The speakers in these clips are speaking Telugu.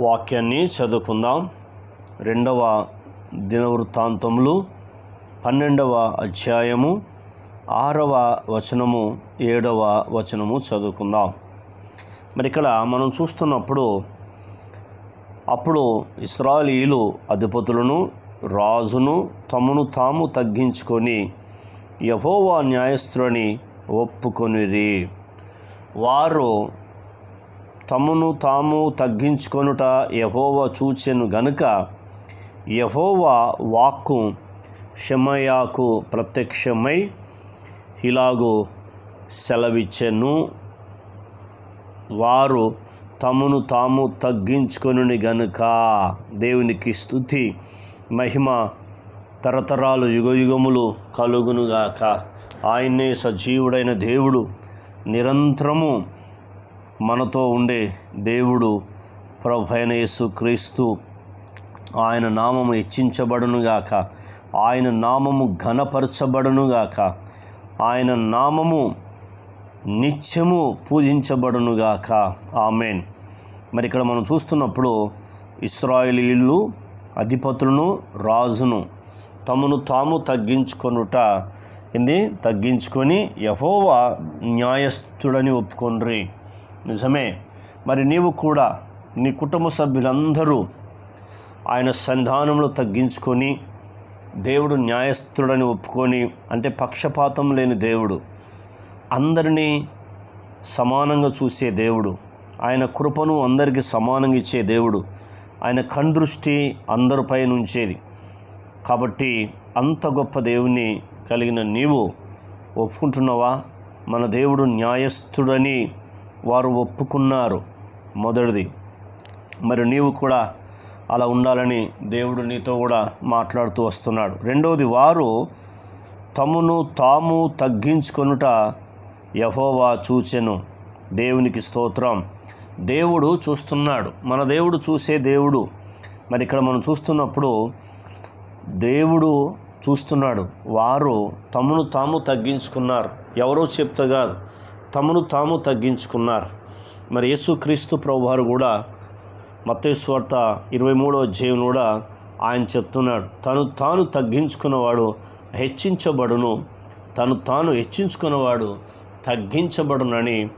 వాక్యాన్ని చదువుకుందాం. రెండవ దినవృత్తాంతములు పన్నెండవ అధ్యాయము ఆరవ వచనము ఏడవ వచనము చదువుకుందాం. మరి ఇక్కడ మనం చూస్తున్నప్పుడు అప్పుడు ఇస్రాయలీలు అధిపతులను రాజును తమను తాము తగ్గించుకొని యహోవా న్యాయస్థులని ఒప్పుకొనిరి. వారు తమను తాము తగ్గించుకొనుట యహోవా చూచెను గనుక యహోవా వాక్కు షమయాకు ప్రత్యక్షమై ఇలాగూ సెలవిచ్చెను. వారు తమను తాము తగ్గించుకొనుని గనుక. దేవునికి స్థుతి మహిమ తరతరాలు యుగయుగములు కలుగునుగాక. ఆయన్నే సజీవుడైన దేవుడు. నిరంతరము మనతో ఉండే దేవుడు ప్రభైన యేసు క్రీస్తు ఆయన నామము హెచ్చించబడునుగాక ఆయన నామము ఘనపరచబడునుగాక ఆయన నామము నిత్యము పూజించబడునుగాక ఆమెన్. మరి ఇక్కడ మనం చూస్తున్నప్పుడు ఇస్రాయేలీలు అధిపతులను రాజును తమను తాము తగ్గించుకొనుట ఏంది? తగ్గించుకొని యహోవా న్యాయస్థుడని ఒప్పుకొండ్రి. నిజమే. మరి నీవు కూడా నీ కుటుంబ సభ్యులందరూ ఆయన సంధానంలో తగ్గించుకొని దేవుడు న్యాయస్థుడని ఒప్పుకొని అంటే పక్షపాతం లేని దేవుడు అందరినీ సమానంగా చూసే దేవుడు ఆయన కృపను అందరికీ సమానంగా ఇచ్చే దేవుడు ఆయన కందృష్టి అందరిపై నుంచేది కాబట్టి అంత గొప్ప దేవుని కలిగిన నీవు ఒప్పుకుంటున్నావా? మన దేవుడు న్యాయస్థుడని వారు ఒప్పుకున్నారు. మొదటిది. మరి నీవు కూడా అలా ఉండాలని దేవుడు నీతో కూడా మాట్లాడుతూ వస్తున్నాడు. రెండవది వారు తమను తాము తగ్గించుకొనుట యహోవా చూచెను. దేవునికి స్తోత్రం. దేవుడు చూస్తున్నాడు. మన దేవుడు చూసే దేవుడు. మరి ఇక్కడ మనం చూస్తున్నప్పుడు దేవుడు చూస్తున్నాడు. వారు తమను తాము తగ్గించుకున్నారు. ఎవరో చెప్తే కాదు. తమను తాము తగ్గించుకున్నారు. మరి యేసుక్రీస్తు ప్రభువారు కూడా మతేశ్వార్త ఇరవై మూడో అధ్యాయం కూడా ఆయన చెప్తున్నాడు. తను తాను తగ్గించుకున్నవాడు హెచ్చించబడును తను తాను హెచ్చించుకున్నవాడు తగ్గించబడునని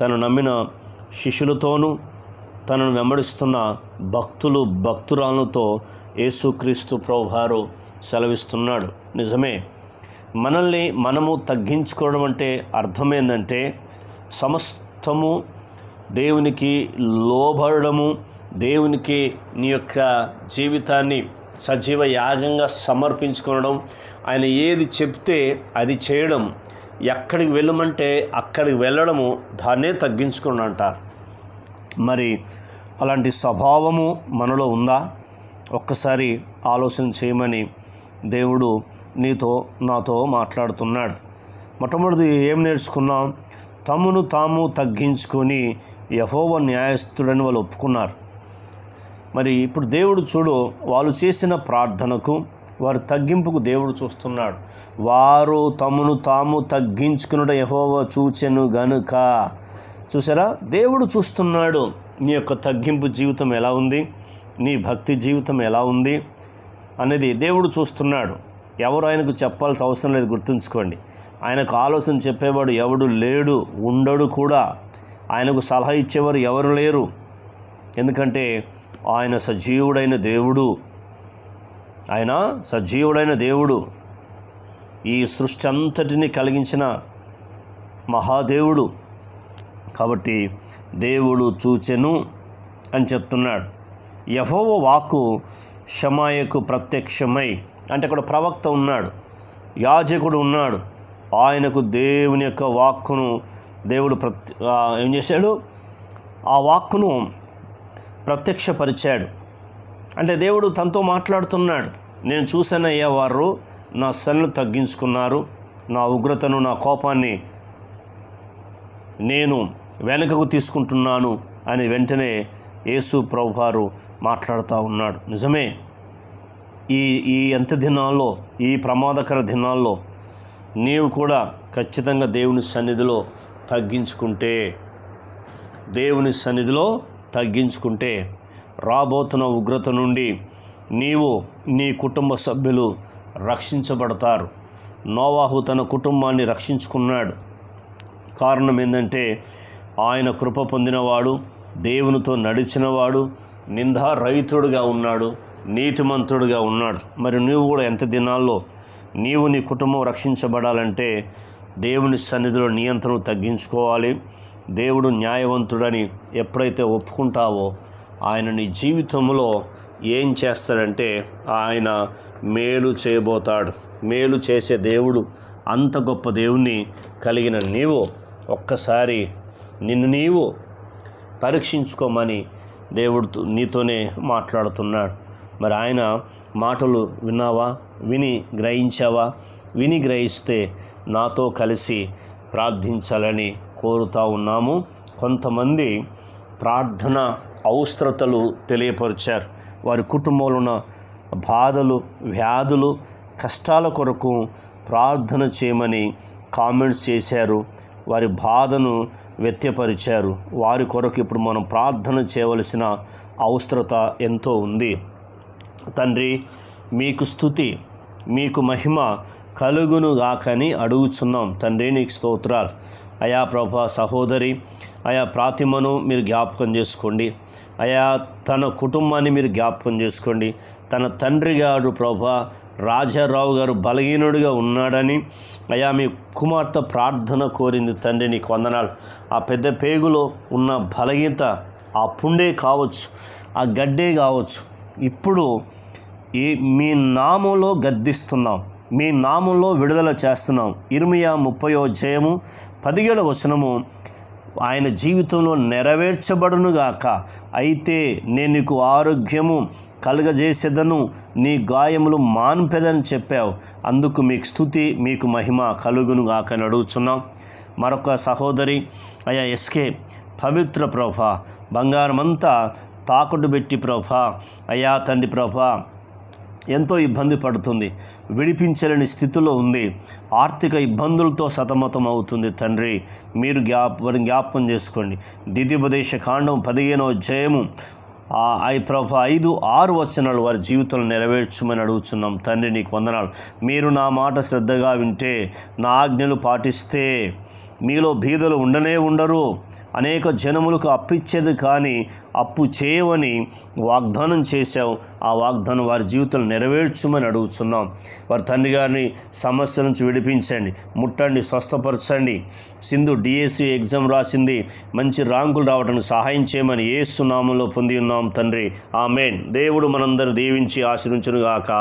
తను నమ్మిన శిష్యులతోనూ తనను వెంబడిస్తున్న భక్తులు భక్తురాలతో యేసుక్రీస్తు ప్రభువారు సెలవిస్తున్నాడు. నిజమే మనల్ని మనము తగ్గించుకోవడం అంటే అర్థమేందంటే సమస్తము దేవునికి లోబడము దేవునికి నీ యొక్క జీవితాన్ని సజీవ యాగంగా సమర్పించుకోవడం ఆయన ఏది చెప్తే అది చేయడం ఎక్కడికి వెళ్ళమంటే అక్కడికి వెళ్ళడము దాన్నే తగ్గించుకోండి అంటారు. మరి అలాంటి స్వభావము మనలో ఉందా? ఒక్కసారి ఆలోచన చేయమని దేవుడు నీతో నాతో మాట్లాడుతున్నాడు. మొట్టమొదటి ఏం నేర్చుకున్నాం? తమను తాము తగ్గించుకొని యహోవ న్యాయస్థుడని వాళ్ళు ఒప్పుకున్నారు. మరి ఇప్పుడు దేవుడు చూడు వాళ్ళు చేసిన ప్రార్థనకు వారి తగ్గింపుకు దేవుడు చూస్తున్నాడు. వారు తమను తాము తగ్గించుకున్నట యహోవ చూచెను గనుక. చూసారా? దేవుడు చూస్తున్నాడు నీ యొక్క తగ్గింపు జీవితం ఎలా ఉంది? నీ భక్తి జీవితం ఎలా ఉంది? అనేది దేవుడు చూస్తున్నాడు. ఎవరు ఆయనకు చెప్పాల్సిన అవసరం లేదు గుర్తుంచుకోండి. ఆయనకు ఆలోచన చెప్పేవాడు ఎవడు లేడు ఉండడు కూడా. ఆయనకు సలహా ఇచ్చేవారు ఎవరు లేరు. ఎందుకంటే ఆయన సజీవుడైన దేవుడు. ఆయన సజీవుడైన దేవుడు. ఈ సృష్టి అంతటిని కలిగించిన మహాదేవుడు. కాబట్టి దేవుడు చూచెను అని చెప్తున్నాడు. యహోవ వాక్కు షమాయకు ప్రత్యక్షమై అంటే అక్కడ ప్రవక్త ఉన్నాడు యాజకుడు ఉన్నాడు. ఆయనకు దేవుని యొక్క వాక్కును దేవుడు ప్రత్య ఏం చేశాడు? ఆ వాక్కును ప్రత్యక్షపరిచాడు. అంటే దేవుడు తనతో మాట్లాడుతున్నాడు. నేను చూశానయ్యా వారు నా సన్ను తగ్గించుకున్నారు నా ఉగ్రతను నా కోపాన్ని నేను వెనుకకు తీసుకుంటున్నాను అని వెంటనే యేసు ప్రభువారు మాట్లాడుతూ ఉన్నాడు. నిజమే ఈ ఈ అంత్య దినాల్లో ఈ ప్రమాదకర దినాల్లో నీవు కూడా ఖచ్చితంగా దేవుని సన్నిధిలో తగ్గించుకుంటే దేవుని సన్నిధిలో తగ్గించుకుంటే రాబోతున్న ఉగ్రత నుండి నీవు నీ కుటుంబ సభ్యులు రక్షించబడతారు. నోవాహు తన కుటుంబాన్ని రక్షించుకున్నాడు. కారణం ఏంటంటే ఆయన కృప పొందినవాడు దేవునితో నడిచినవాడు నిందారహితుడుగా ఉన్నాడు నీతిమంతుడుగా ఉన్నాడు. మరి నువ్వు కూడా ఎంత దినాల్లో నీవు నీ కుటుంబం రక్షించబడాలంటే దేవుని సన్నిధిలో నియంత్రణ తగ్గించుకోవాలి. దేవుడు న్యాయవంతుడని ఎప్పుడైతే ఒప్పుకుంటావో ఆయన నీ జీవితంలో ఏం చేస్తాడంటే ఆయన మేలు చేయబోతాడు. మేలు చేసే దేవుడు అంత గొప్ప దేవుణ్ణి కలిగిన నీవు ఒక్కసారి నిన్ను నీవు పరీక్షించుకోమని దేవుడు నీతోనే మాట్లాడుతున్నాడు. మరి ఆయన మాటలు విన్నావా? విని గ్రహించావా? విని గ్రహిస్తే నాతో కలిసి ప్రార్థించాలని కోరుతా ఉన్నాము. కొంతమంది ప్రార్థన అవసరతలు తెలియపరిచారు. వారి కుటుంబంలో ఉన్న బాధలు వ్యాధులు కష్టాల కొరకు ప్రార్థన చేయమని కామెంట్స్ చేశారు. వారి బాధను వ్యక్తపరిచారు. వారి కొరకు ఇప్పుడు మనం ప్రార్థన చేయవలసిన అవసరత ఎంతో ఉంది. తండ్రి మీకు స్థుతి మీకు మహిమ కలుగును గాకని అడుగుచున్నాం. తండ్రి నీకు స్తోత్రాలు. అయా ప్రభా సహోదరి అయా ప్రాతిమను మీరు జ్ఞాపకం చేసుకోండి. అయా తన కుటుంబాన్ని మీరు జ్ఞాపకం చేసుకోండి. తన తండ్రి గారు ప్రభా రాజారావు గారు బలహీనుడిగా ఉన్నాడని అయా మీ కుమార్తె ప్రార్థన కోరింది తండ్రి నీకు వందనాలు. ఆ పెద్ద పేగులో ఉన్న బలహీనత ఆ పుండే కావచ్చు ఆ గడ్డే కావచ్చు. ఇప్పుడు ఈ మీ నామంలో గద్దిస్తున్నాం. మీ నామంలో విడుదల చేస్తున్నాం. ఇర్మియా ముప్పయో జయము పదిగేళ్ళ వచనము. ఆయన జీవితంలో నెరవేర్చబడునుగాక. అయితే నేను నీకు ఆరోగ్యము కలుగజేసేదను నీ గాయములు మాన్పెదని చెప్పావు. అందుకు మీకు స్థుతి మీకు మహిమ కలుగునుగాక అని అడుగుతున్నాం మరొక సహోదరి అయ్యా ఎస్కే పవిత్ర ప్రభ బంగారమంతా తాకుడు పెట్టి ప్రభ అయ్యా తండ్రి ప్రభ ఎంతో ఇబ్బంది పడుతుంది. విడిపించలేని స్థితిలో ఉంది. ఆర్థిక ఇబ్బందులతో సతమతం అవుతుంది తండ్రి. మీరు జ్ఞాప జ్ఞాపకం చేసుకోండి. ద్వితీయోపదేశ కాండం పదిహేనవ జయము ప్రభు ఐదు ఆరు వచనాలు వారి జీవితంలో నెరవేర్చమని అడుగుతున్నాం తండ్రి నీకు వందనాలు. మీరు నా మాట శ్రద్ధగా వింటే నా ఆజ్ఞలు పాటిస్తే మీలో బీదలు ఉండనే ఉండరు. అనేక జనములకు అప్పిచ్చేది కానీ అప్పు చేయవని వాగ్దానం చేశావు. ఆ వాగ్దానం వారి జీవితం నెరవేర్చమని అడుగుతున్నాం వారి తండ్రి గారిని సమస్య నుంచి విడిపించండి. ముట్టండి స్వస్థపరచండి. సింధు డిఎస్సి ఎగ్జామ్ రాసింది. మంచి ర్యాంకులు రావడానికి సహాయం చేయమని ఏ సునామంలో పొంది ఉన్నాం. తండ్రి. ఆమెన్. దేవుడు మనందరూ దీవించి ఆశీర్వించునుగాక.